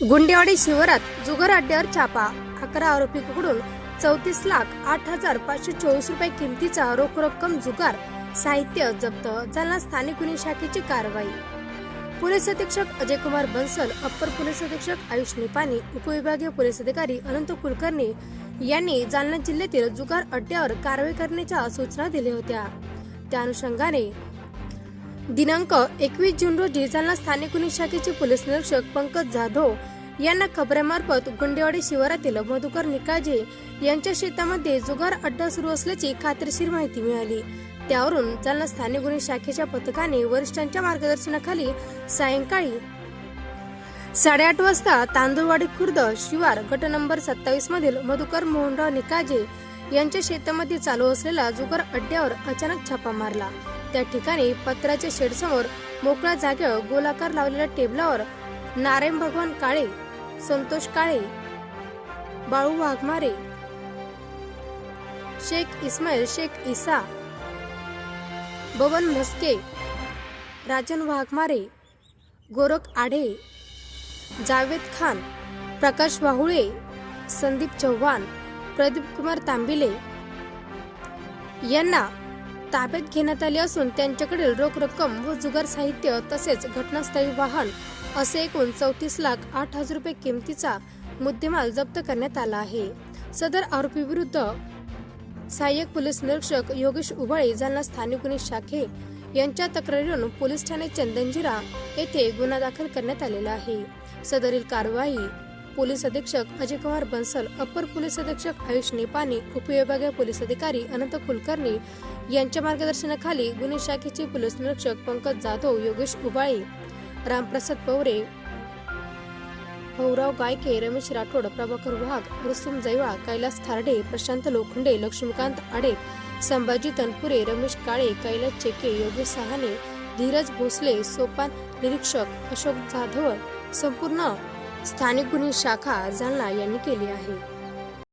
गुंडेवाडी शिवारात जुगार अड्ड्यावर छापा. अकरा आरोपी पकडून चौतीस लाख आठ हजार पाचशे चोवीस रुपये किमतीचा रोख रक्कम जुगार साहित्य जप्त जालना स्थानिक गुन्हे शाखेची कारवाई. पोलीस अधीक्षक अजय कुमार बन्सल अप्पर पोलीस अधीक्षक आयुष निपाणी उपविभागीय पोलीस अधिकारी अनंत कुलकर्णी यांनी जालना जिल्ह्यातील जुगार अड्ड्यावर कारवाई करण्याच्या सूचना दिल्या होत्या. त्या अनुषंगाने दिनांक एकवीस जून रोजी जालना स्थानिक गुन्हे शाखेचे पोलीस निरीक्षक पंकज जाधव यांना खबऱ्यामार्फत गुंडेवाडी शिवारातील मधुकर निकाजे यांच्या शेतामध्ये जुगार अड्डा सुरू असल्याची खात्रीशीर माहिती मिळाली. त्यावरून जालना स्थानिक गुन्हे शाखेच्या पथकाने वरिष्ठांच्या मार्गदर्शनाखाली सायंकाळी साडेआठ वाजता तांदूळवाडी खुर्द शिवार गट नंबर सत्तावीस मधील मधुकर मोहनराव निकाजे यांच्या शेतामध्ये चालू असलेला जुगार अड्ड्यावर अचानक छापा मारला. त्या ठिकाणी पत्राच्या शेडसमोर मोकळ्या जागेवर गोलाकार लावलेल्या टेबलावर नारायण भगवान काळे संतोष काळे बाळू वाघमारे शेख इस्माईल शेख इसा बबन म्हस्के राजन वाघमारे गोरख आढे जावेद खान प्रकाश वाहुळे संदीप चव्हाण प्रदीप कुमार तांबिले यांना ताब्यात घेण्यात आले असून त्यांच्याकडील रोख रक्कम व जुगार साहित्य तसेच घटनास्थळी वाहन असे एकूण चौतीस लाख आठ हजार रुपये किमतीचा मुद्देमाल जप्त करण्यात आला आहे. सदर आरोपी विरुद्ध सहाय्यक पोलीस निरीक्षक योगेश उबाळे जालना स्थानिक गुन्हे शाखे यांच्या तक्रारीवरून पोलीस ठाणे चंदनजिरा येथे गुन्हा दाखल करण्यात आलेला आहे. सदरील कारवाई पोलीस अधीक्षक अजय कुमार बन्सल अपर पोलीस अधीक्षक आयुष निपाणी उपविभागीय पोलीस अधिकारी अनंत कुलकर्णी यांच्या मार्गदर्शनाखाली गुन्हे शाखेचे पोलीस निरीक्षक पंकज जाधव योगेश उबाळे रामप्रसाद पवरे भाऊराव गायके रमेश राठोड प्रभाकर वाघ रुस्तुम जैवा कैलास थारडे प्रशांत लोखंडे लक्ष्मीकांत आडे संभाजी तनपुरे रमेश काळे कैलास चेके योगेश सहाने धीरज भोसले सोपान निरीक्षक अशोक जाधव संपूर्ण स्थानिक गुन्हे शाखा जालना यांनी केली आहे.